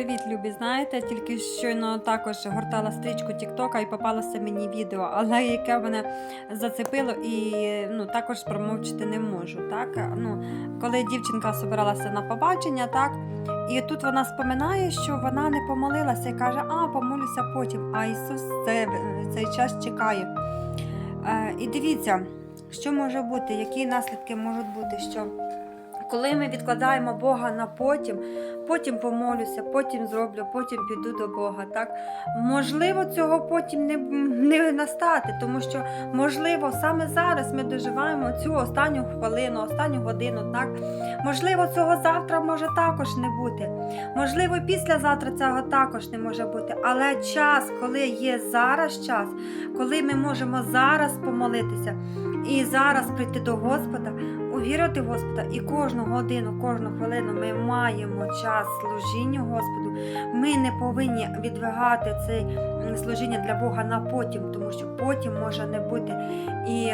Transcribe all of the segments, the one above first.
Привіт, любі! Знаєте, тільки щойно також гортала стрічку Тіктока і попалося мені відео, але яке мене зацепило і ну, також промовчити не можу. Так? Ну, коли дівчинка збиралася на побачення, так? І тут вона споминає, що вона не помолилася і каже, а помолюся потім. А Ісус це, цей час чекає. Е, і дивіться, що може бути, які наслідки можуть бути, що коли ми відкладаємо Бога на потім, потім помолюся, потім зроблю, потім піду до Бога. Так можливо, цього потім не, не настати, тому що можливо саме зараз ми доживаємо цю останню хвилину, останню годину. Так можливо, цього завтра може також не бути. Можливо, післязавтра цього також не може бути. Але час, коли є зараз час, коли ми можемо зараз помолитися і зараз прийти до Господа, увірити в Господа, і кожну годину, кожну хвилину ми маємо час служінню Господу. Ми не повинні відвигати це служіння для Бога на потім, тому що потім може не бути. І,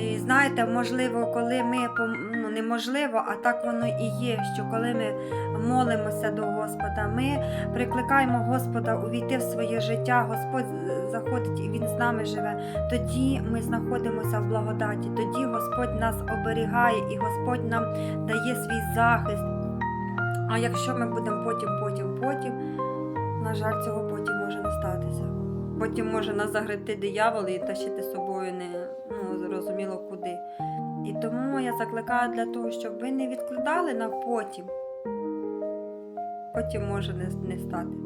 і знаєте, можливо, коли ми неможливо, а так воно і є, що коли ми молимося до Господа, ми прикликаємо Господа увійти в своє життя, Господь заходить і Він з нами живе. Тоді ми знаходимося в благодаті, тоді Господь нас оберігає і Господь нам дає свій захист. А якщо ми будемо потім, потім, потім, на жаль, цього потім може не статися. Потім може нас загребти диявол і тащити собою не ну, зрозуміло куди. І тому я закликаю для того, щоб ви не відкладали на потім. Потім може не, стати.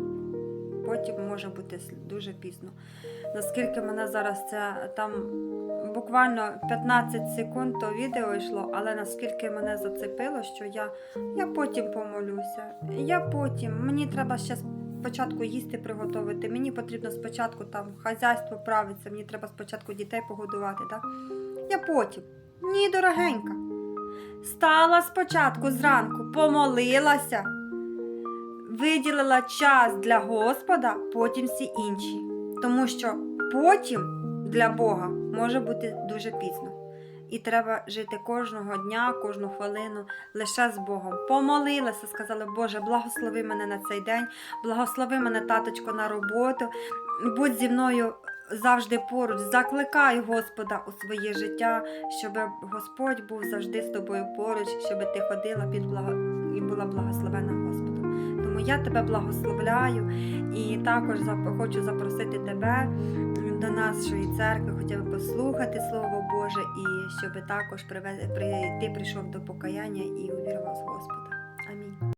Потім може бути дуже пізно. Наскільки мене зараз це там буквально 15 секунд то відео йшло, але наскільки мене зацепило, що я, я потім помолюся. Я потім. Мені треба ще спочатку їсти приготувати. Мені потрібно спочатку там хазяйство правиться, мені треба спочатку дітей погодувати. Так? Я потім. Ні, дорогенька. Стала спочатку зранку, помолилася, виділила час для Господа, потім всі інші. Тому що потім для Бога може бути дуже пізно. І треба жити кожного дня, кожну хвилину лише з Богом. Помолилася, сказала, Боже, благослови мене на цей день, благослови мене, таточко, на роботу. Будь зі мною завжди поруч. Закликай Господа у своє життя, щоб Господь був завжди з тобою поруч, щоб ти ходила під благо... і була благословена Господом. Тому я тебе благословляю і також хочу запросити тебе до нашої церкви, хоча б послухати Слово Боже, і щоб також приве- при- ти прийшов до покаяння і увірував в Господа. Амінь.